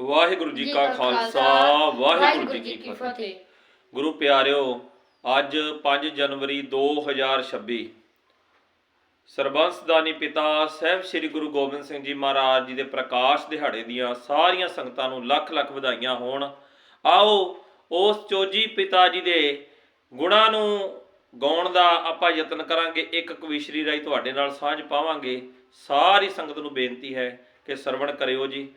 ਵਾਹਿਗੁਰੂ ਜੀ ਕਾ ਖਾਲਸਾ ਵਾਹਿਗੁਰੂ ਜੀ ਕੀ ਫਤਿਹ। ਗੁਰੂ ਪਿਆਰਿਓ ਅੱਜ 5 ਜਨਵਰੀ 2026 ਸਰਬੰਸਦਾਨੀ ਪਿਤਾ ਸਹਿਬ ਸ੍ਰੀ ਗੁਰੂ ਗੋਬਿੰਦ ਸਿੰਘ ਜੀ ਮਹਾਰਾਜ ਜੀ ਦੇ ਪ੍ਰਕਾਸ਼ ਦਿਹਾੜੇ ਦੀਆਂ ਸਾਰੀਆਂ ਸੰਗਤਾਂ ਨੂੰ ਲੱਖ ਲੱਖ ਵਧਾਈਆਂ ਹੋਣ। ਆਓ ਉਸ ਚੋਜੀ ਪਿਤਾ ਜੀ ਦੇ ਗੁਣਾਂ ਨੂੰ ਗਾਉਣ ਦਾ ਆਪਾਂ ਯਤਨ ਕਰਾਂਗੇ। ਇੱਕ ਕਵਿਸ਼ਰੀ ਰਾਈ ਤੁਹਾਡੇ ਨਾਲ ਸਾਂਝ ਪਾਵਾਂਗੇ। ਸਾਰੀ ਸੰਗਤ ਨੂੰ ਬੇਨਤੀ ਹੈ ਕਿ ਸਰਵਣ ਕਰਿਓ ਜੀ।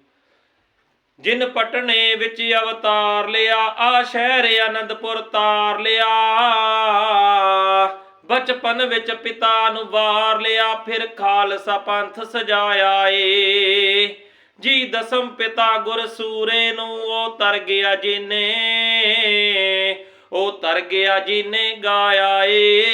ਜਿਨ ਪਟਨੇ ਵਿੱਚ ਅਵਤਾਰ ਲਿਆ, ਆ ਸ਼ਹਿਰ ਆਨੰਦਪੁਰ ਤਾਰ ਲਿਆ। ਬਚਪਨ ਵਿੱਚ ਪਿਤਾ ਨੂੰ ਵਾਰ ਲਿਆ, ਫਿਰ ਖਾਲਸਾ ਪੰਥ ਸਜਾਇਆ ਏ। ਜੀ ਦਸਮ ਪਿਤਾ ਗੁਰ ਸੂਰੇ ਨੂੰ, ਉਹ ਤਰ ਗਿਆ ਜਿਨੇ, ਉਹ ਤਰ ਗਿਆ ਜਿਨੇ ਗਾਇਆ ਏ।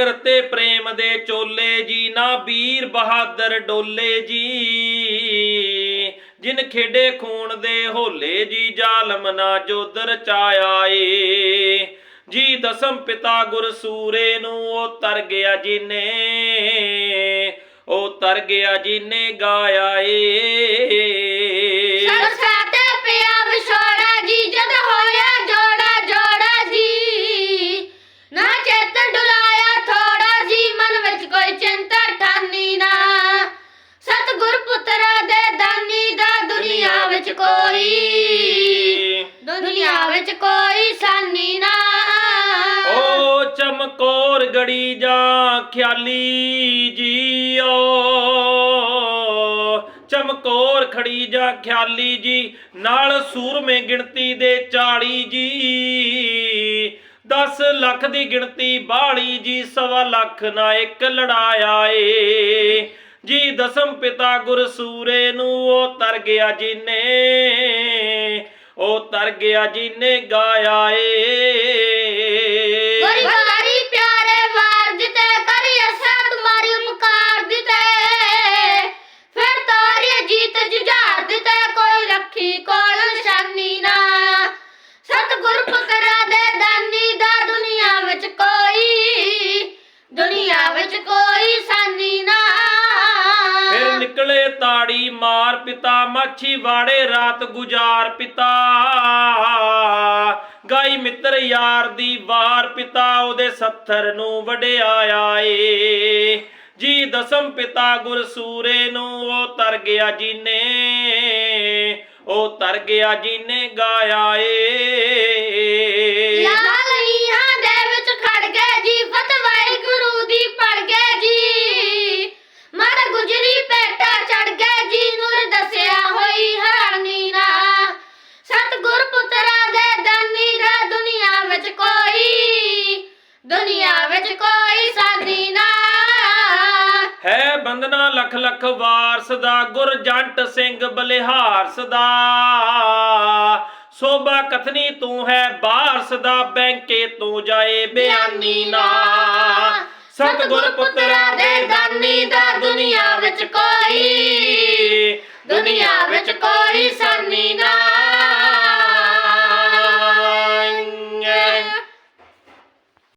ਉਹ ਰੰਗ ਪ੍ਰੇਮ ਦੇ ਚੋਲੇ ਜੀ, ਨਾ ਵੀਰ ਬਹਾਦਰ ਡੋਲੇ ਜੀ। ਜਿਨ ਖੇਡੇ ਖੂਨ ਦੇ ਹੋਲੇ ਜੀ, ਜ਼ਾਲਮ ਨਾ ਜੋਦਰ ਚਾਇਆ ਏ ਜੀ ਦਸਮ ਪਿਤਾ ਗੁਰ ਸੂਰੇ ਨੂੰ ਉਹ ਤਰ ਗਿਆ ਜਿਨੇ, ਉਹ ਤਰ ਗਿਆ ਜਿਨੇ ਗਾਇਆ ਏ ਸਰਸਾ ਤੇ ਪਿਆ ਵਿਛੋੜਾ ਜੀ ਜਦ ਹੋਇਆ ਜੋੜਾ ਜੋੜਾ ਜੀ ਨਾ ਚੇਤ ਡੁਲਾਇਆ ਥੋੜਾ ਜੀ ਮਨ ਵਿੱਚ ਕੋਈ ਚਿੰਤਾ ਠਾਨੀ ਨਾ ਸਤਿਗੁਰ ਪੁੱਤਰਾ ਦੇ ਦਾਨੀ ਦਾ ਦੁਨੀਆ ਵਿੱਚ ਕੋਈ। ਦੁਨੀਆ ਵਿੱਚ ਕੋਈ ਸਾਨੀ ਨਾ। ਓ ਚਮਕੌਰ ਗੜੀ ਜਾ ਖਿਆਲੀ ਜੀਓ। ਚਮਕੌਰ ਖੜੀ ਜਾ ਖਿਆਲੀ ਜੀ ਨਾਲ ਸੂਰਮੇ ਗਿਣਤੀ ਦੇ 40 ਜੀ। 10 ਲੱਖ ਦੀ ਗਿਣਤੀ ਬਾਲੀ ਜੀ ਸਵਾ ਲੱਖ ਨਾ ਇੱਕ ਲੜਾਇਆ ਏ। ਜੀ ਦਸਮ ਪਿਤਾ ਗੁਰ ਸੂਰੇ ਨੂੰ ਉਹ ਤਰ ਗਿਆ ਜਿਨੇ, ਉਹ ਤਰ ਗਿਆ ਜਿਨੇ ਗਾਇਆ ਏ। ਮਾਰ ਪਿਤਾ, ਮਾਛੀ ਵਾੜੇ ਰਾਤ ਗੁਜ਼ਾਰ ਪਿਤਾ। ਗਾਈ ਮਿੱਤਰ ਯਾਰ ਦੀ ਵਾਰ ਪਿਤਾ, ਉਹਦੇ ਸੱਥਰ ਨੂੰ ਵਡਿਆਇਆ ਏ। ਜੀ ਦਸਮ ਪਿਤਾ ਗੁਰਸੂਰੇ ਨੂੰ ਉਹ ਤਰ ਗਿਆ ਜਿਨੇ, ਉਹ ਤਰ ਗਿਆ ਜਿਨੇ ਗਾਇਆ ਏ ਲਾਲੀਆਂ ਦੇ ਵਿੱਚ ਖੜ ਗਏ ਜੀ ਫਤਵਾਈ ਗੁਰੂ ਦੀ ਪੜ ਗਏ ਜੀ ਮਰ ਗੁਜਰੀ ਪੇਟਾ ਚੜ ਗਏ ਜੀ ਨੂਰ ਦੱਸਿਆ ਹੋਈ ਹਰਾਨੀ ਨਾ ਸਤਗੁਰ ਪੁੱਤਰਾ ਦੇ ਦਾਨੀ ਦਾ ਦੁਨੀਆ ਵਿੱਚ ਕੋਈ ਦੁਨੀਆ ਵਿੱਚ ਕੋਈ ਸਾਦੀ ਨਾ। ਹੈ ਬੰਦਨਾ ਲਖ ਲਖ ਵਾਰਸ ਦਾ, ਗੁਰ ਸਿੰਘ ਬਲਿਹਾਰਸ ਦਾ। ਸੋਭਾ ਕਥਨੀ ਤੂੰ ਹੈ ਬਾਰਸ ਦਾ, ਬੈਂਕੇ ਤੂੰ ਜਾਏ ਬਿਆਨੀ ਨਾ। ਸਤਗੁਰ ਪੁੱਤਰਾ ਦੇ ਦਾਨੀ ਦਾ ਦੁਨੀਆ ਵਿੱਚ ਕੋਈ, ਦੁਨੀਆ ਵਿੱਚ ਕੋਈ ਸਾਨੀ ਨਾ।